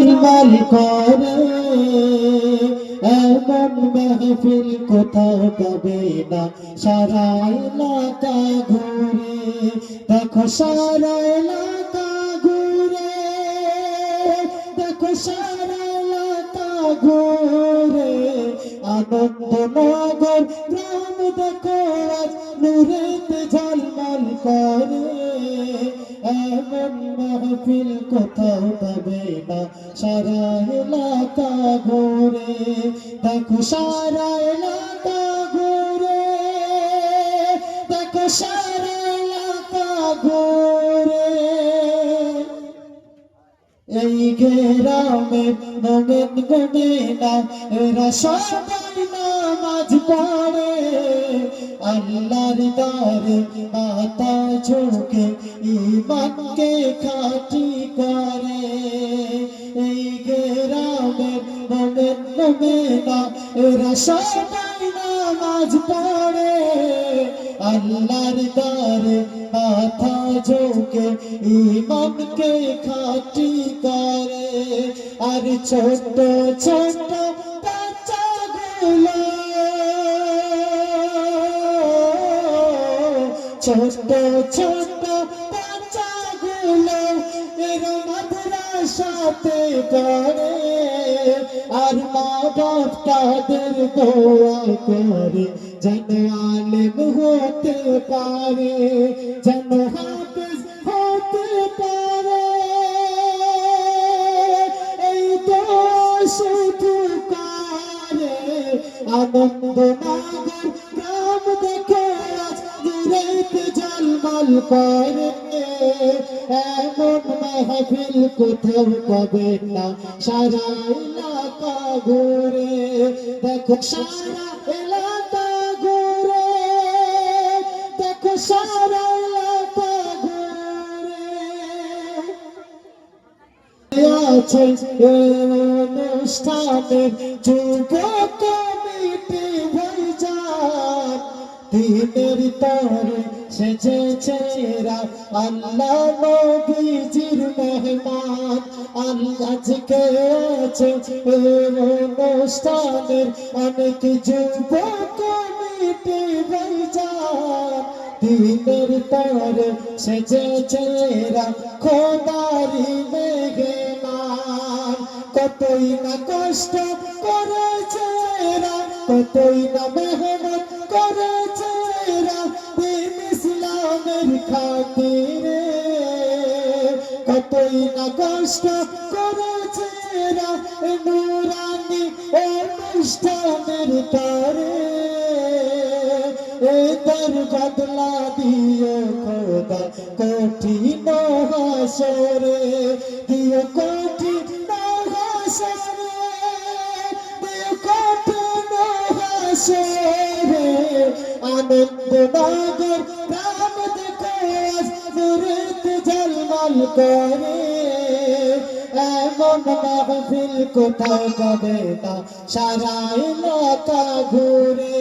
ঝলমল করে, এমন মেহফিল কোথাও পাবে না। সারা এলাকা ঘুরে, দেখো সারা এলাকা ঘুরে, দেখো সারা এলাকা ঘুরে। আনন্দ নগর গ্রাম দেখো আজ নূরেতে ঝলমল করে। এমন মাহফিল কোথাও পাবে না, সারা এলাকা ঘুরে। দেখো সারা এলাকা ঘুরে, দেখো সারা গেরামে নমেন গমেনা এরা সবাই নামাজ পড়ে। আল্লাহর দারে মাতা ঝোঁকে ইমানকে খাটি করে। এই গেরামে নমেন গমেনা এরা সবাই নামাজ পড়ে। আল্লাহর দারে মাথা ঝোঁকে ইমানকে খাটি করে। আর ছোট ছোট বাচ্চাগুলো। ছোট ছোট বাচ্চাগুলো এরা মাদ্রাসাতে পড়ে আর মা বাপ তাদের দোয়া করে, যেন আলেম হতে পারে, যেন আনন্দ নাগর গ্রাম দেখে আজ দূরেতে ঝলমল করে এমন মাহফিল কোথাও পাবে না। সারা এলাকা ঘুরে দেখো, সারা এলাকা ঘুরে দেখো, সারা এলাকা ঘুরে। আছে অনুষ্ঠানে যুব দিনের তরে সেজেছে আল্লাহ নবীজির মেহমান। আল্লাহ আজকে আছে অনুষ্ঠানের। অনেক যুব কমিটি ভাইজান দিনের তরে সেজেছে খোদারি মেঘমান কতই না কষ্ট করেছে কতই না মেহনত করেছে দিন ইসলামের খাতিরে। কতই না কষ্ট করেছে নুরানি অনুষ্ঠানের তরে। এদের বদলা দিও খোদা কঠিন হাসরে। দিও কঠিন নগর রাম দেখো মুরিদ ঝলমল করে। এমন মাহফিল কোথাও পাবে না সারা এলাকা ঘুরে।